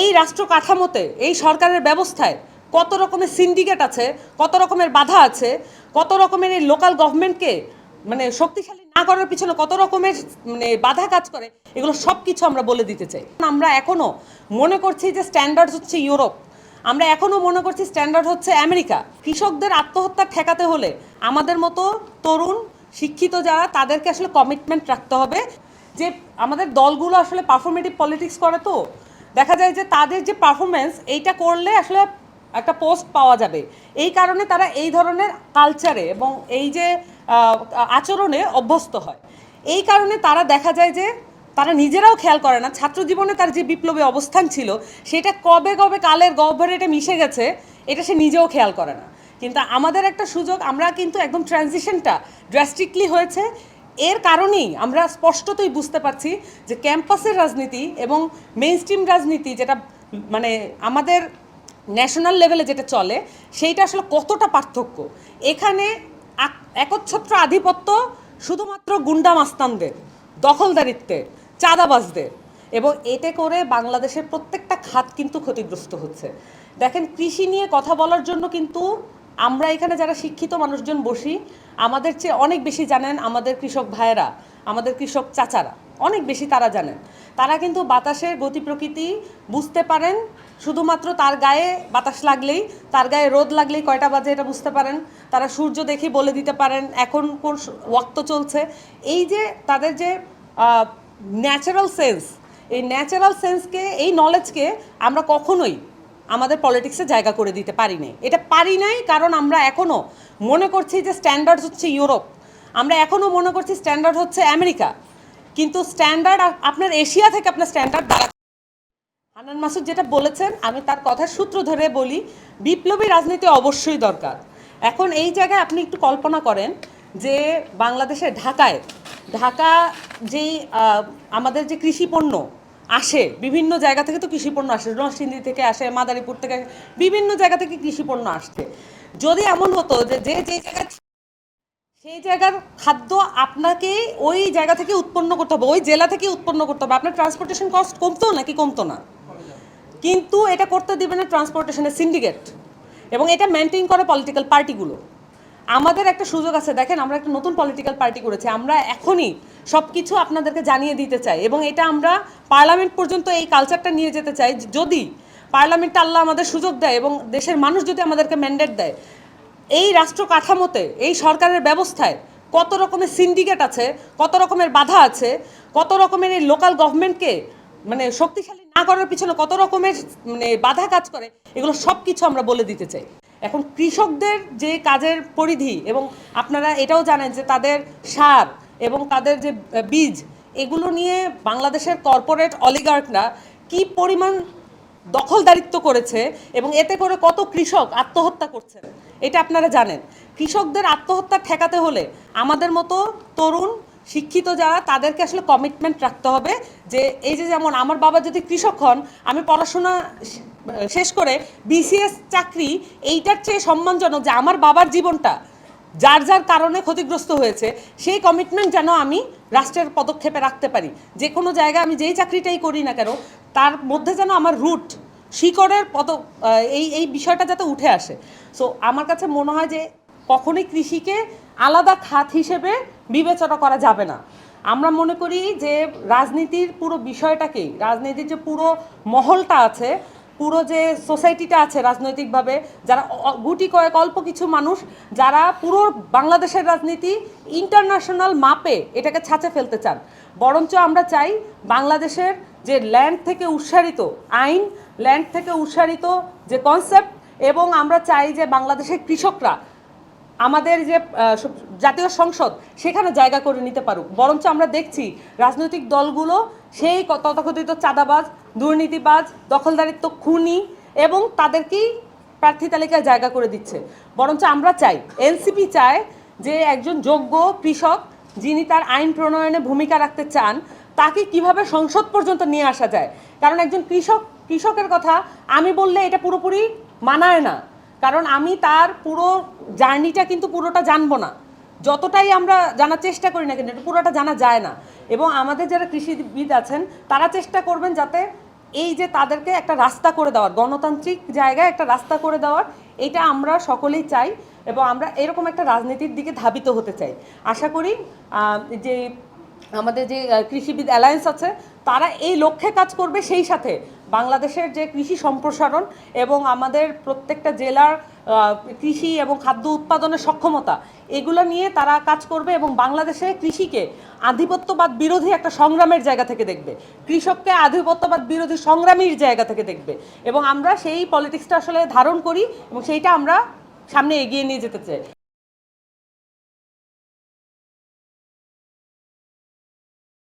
এই রাষ্ট্র কাঠামোতে, এই সরকারের ব্যবস্থায় কত রকমের সিন্ডিকেট আছে, কত রকমের বাধা আছে, কত রকমের এই লোকাল গভর্নমেন্টকে মানে শক্তিশালী না করার পিছনে কত রকমের মানে বাধা কাজ করে, এগুলো সব কিছু আমরা বলে দিতে চাই। আমরা এখনও মনে করছি যে স্ট্যান্ডার্ড হচ্ছে ইউরোপ। আমরা এখনও মনে করছি স্ট্যান্ডার্ড হচ্ছে আমেরিকা। কৃষকদের আত্মহত্যা ঠেকাতে হলে আমাদের মতো তরুণ, শিক্ষিত যারা, তাদেরকে আসলে কমিটমেন্ট রাখতে হবে। যে আমাদের দলগুলো আসলে পারফরমেটিভ পলিটিক্স করে তো দেখা যায় যে তাদের যে পারফরমেন্স এইটা করলে আসলে একটা পোস্ট পাওয়া যাবে। এই কারণে তারা এই ধরনের কালচারে এবং এই যে আচরণে অভ্যস্ত হয়। এই কারণে তারা দেখা যায় যে, তারা নিজেরাও খেয়াল করে না, ছাত্র জীবনে তার যে বিপ্লবী অবস্থান ছিল, সেটা কবে কবে কালের গহ্বরে এটা মিশে গেছে, এটা সে নিজেও খেয়াল করে না। কিন্তু আমাদের একটা সুযোগ, আমরা কিন্তু একদম ট্রানজিশনটা ড্রাস্টিকলি হয়েছে। এর কারণেই আমরা স্পষ্টতই বুঝতে পারছি যে ক্যাম্পাসের রাজনীতি এবং মেইন স্ট্রিম রাজনীতি যেটা মানে আমাদের ন্যাশনাল লেভেলে যেটা চলে, সেইটা আসলে কতটা পার্থক্য? এখানে একচ্ছত্র আধিপত্য শুধুমাত্র গুন্ডা মাস্তানদের, দখলদারিত্বের, চাঁদাবাজদের এবং এতে করে বাংলাদেশের প্রত্যেকটা খাত কিন্তু ক্ষতিগ্রস্ত হচ্ছে। দেখেন, কৃষি নিয়ে কথা বলার জন্য কিন্তু আমরা এখানে যারা শিক্ষিত মানুষজন বসি আমাদের চেয়ে অনেক বেশি জানেন আমাদের কৃষক ভাইয়েরা, আমাদের কৃষক চাচারা, অনেক বেশি তারা জানেন। তারা কিন্তু বাতাসের গতি প্রকৃতি বুঝতে পারেন, শুধুমাত্র তার গায়ে বাতাস লাগলেই, তার গায়ে রোদ লাগলেই কয়টা বাজে এটা বুঝতে পারেন। তারা সূর্য দেখে বলে দিতে পারেন, এখন কোন ওয়াক্ত চলছে। এই যে তাদের যে ন্যাচারাল সেন্স এই ন্যাচারাল সেন্সকে এই নলেজকে আমরা কখনোই আমাদের পলিটিক্সে জায়গা করে দিতে পারি নাই এটা পারি নাই কারণ আমরা এখনও মনে করছি যে স্ট্যান্ডার্ড হচ্ছে ইউরোপ। আমরা এখনও মনে করছি স্ট্যান্ডার্ড হচ্ছে আমেরিকা। কিন্তু স্ট্যান্ডার্ড আপনার এশিয়া থেকে আপনার স্ট্যান্ডার্ড দাঁড়া হানান মাসুদ যেটা বলেছেন, আমি তার কথার সূত্র ধরে বলি, বিপ্লবী রাজনীতি অবশ্যই দরকার। এখন এই জায়গায় আপনি একটু কল্পনা করেন যে বাংলাদেশের ঢাকায় ঢাকা যেই আমাদের যে কৃষি পণ্য আসে, বিভিন্ন জায়গা থেকে তো কৃষি পণ্য আসে নরসিংদী থেকে আসে, মাদারীপুর থেকে বিভিন্ন জায়গা থেকে কৃষি পণ্য আসছে। যদি এমন হতো যে যে যে জায়গায় সেই জায়গার খাদ্য আপনাকে ওই জায়গা থেকে উৎপন্ন করতে হবে, ওই জেলা থেকে উৎপন্ন করতে হবে। আপনার ট্রান্সপোর্টেশন কস্ট কমতো নাকি কমতো না? কিন্তু এটা করতে দিবে না ট্রান্সপোর্টেশনের সিন্ডিকেট এবং এটা মেনটেন করে পলিটিক্যাল পার্টিগুলো আমাদের একটা সুযোগ আছে, দেখেন আমরা একটা নতুন পলিটিক্যাল পার্টি করেছি, আমরা এখনই সব কিছু আপনাদেরকে জানিয়ে দিতে চাই এবং এটা আমরা পার্লামেন্ট পর্যন্ত এই কালচারটা নিয়ে যেতে চাই। যদি পার্লামেন্টে আল্লাহ আমাদের সুযোগ দেয় এবং দেশের মানুষ যদি আমাদেরকে ম্যান্ডেট দেয়, এই রাষ্ট্র কাঠামোতে, এই সরকারের ব্যবস্থায় কত রকমের সিন্ডিকেট আছে, কত রকমের বাধা আছে, কত রকমের এই লোকাল গভর্নমেন্টকে মানে শক্তিশালী না করার পিছনে কত রকমের মানে বাধা কাজ করে, এগুলো সব কিছু আমরা বলে দিতে চাই। এখন কৃষকদের যে কাজের পরিধি এবং আপনারা এটাও জানেন যে তাদের সার এবং তাদের যে বীজ, এগুলো নিয়ে বাংলাদেশের কর্পোরেট অলিগার্করা কি পরিমাণ দখলদারিত্ব করেছে এবং এতে করে কত কৃষক আত্মহত্যা করছেন এটা আপনারা জানেন। কৃষকদের আত্মহত্যা ঠেকাতে হলে আমাদের মতো তরুণ, শিক্ষিত যারা, তাদেরকে আসলে কমিটমেন্ট রাখতে হবে যে, এই যে যেমন আমার বাবা যদি কৃষক হন, আমি পড়াশোনা শেষ করে বিসিএস চাকরি, এইটার চেয়ে সম্মানজনক যে আমার বাবার জীবনটা যার যার কারণে ক্ষতিগ্রস্ত হয়েছে, সেই কমিটমেন্ট যেন আমি রাষ্ট্রের পদক্ষেপে রাখতে পারি। যে কোনো জায়গায় আমি যেই চাকরিটাই করি না কেন, তার মধ্যে যেন আমার রুট শিকড়ের পদ এই এই বিষয়টা যাতে উঠে আসে। সো আমার কাছে মনে হয় যে কখনোই কৃষিকে আলাদা খাত হিসেবে বিবেচনা করা যাবে না। আমরা মনে করি যে রাজনীতির পুরো বিষয়টাকেই, রাজনীতির যে পুরো মহলটা আছে পুরো যে সোসাইটিটা আছে রাজনৈতিকভাবে, যারা গুটি কয়েক অল্প কিছু মানুষ, যারা পুরো বাংলাদেশের রাজনীতি ইন্টারন্যাশনাল মাপে এটাকে ছাঁচে ফেলতে চান। বরঞ্চ আমরা চাই বাংলাদেশের যে ল্যান্ড থেকে উৎসারিত আইন ল্যান্ড থেকে উৎসারিত যে কনসেপ্ট এবং আমরা চাই যে বাংলাদেশের কৃষকরা আমাদের যে জাতীয় সংসদ, সেখানে জায়গা করে নিতে পারুক। বরঞ্চ আমরা দেখছি রাজনৈতিক দলগুলো সেই তথাকথিত চাঁদাবাজ, দুর্নীতিবাজ, দখলদারিত্ব খুনি এবং তাদেরকেই প্রার্থী তালিকায় জায়গা করে দিচ্ছে। বরঞ্চ আমরা চাই, এনসিপি চায় যে একজন যোগ্য কৃষক যিনি তার আইন প্রণয়নে ভূমিকা রাখতে চান, তাকে কীভাবে সংসদ পর্যন্ত নিয়ে আসা যায়? কারণ একজন কৃষক, কৃষকের কথা আমি বললে এটা পুরোপুরি মানায় না। কারণ আমি তার পুরো জার্নিটা কিন্তু পুরোটা জানব না। যতটাই আমরা জানার চেষ্টা করি না কিন্তু পুরোটা জানা যায় না। এবং আমাদের যারা কৃষিবিদ আছেন, তারা চেষ্টা করবেন যাতে এই যে তাদেরকে একটা রাস্তা করে দেওয়ার, গণতান্ত্রিক জায়গায় একটা রাস্তা করে দেওয়ার, এটা আমরা সকলেই চাই এবং আমরা এরকম একটা রাজনীতির দিকে ধাবিত হতে চাই। আশা করি যে আমাদের যে কৃষিবিদ অ্যালায়েন্স আছে, তারা এই লক্ষ্যে কাজ করবে সেই সাথে। বাংলাদেশের যে কৃষি সম্প্রসারণ এবং আমাদের প্রত্যেকটা জেলার কৃষি এবং খাদ্য উৎপাদনের সক্ষমতা, এগুলো নিয়ে তারা কাজ করবে এবং বাংলাদেশে কৃষিকে আধিপত্যবাদ বিরোধী একটা সংগ্রামের জায়গা থেকে দেখবে। কৃষককে আধিপত্যবাদ বিরোধী সংগ্রামীর জায়গা থেকে দেখবে। এবং আমরা সেই পলিটিক্সটা আসলে ধারণ করি এবং সেইটা আমরা সামনে এগিয়ে নিয়ে যেতে চাই।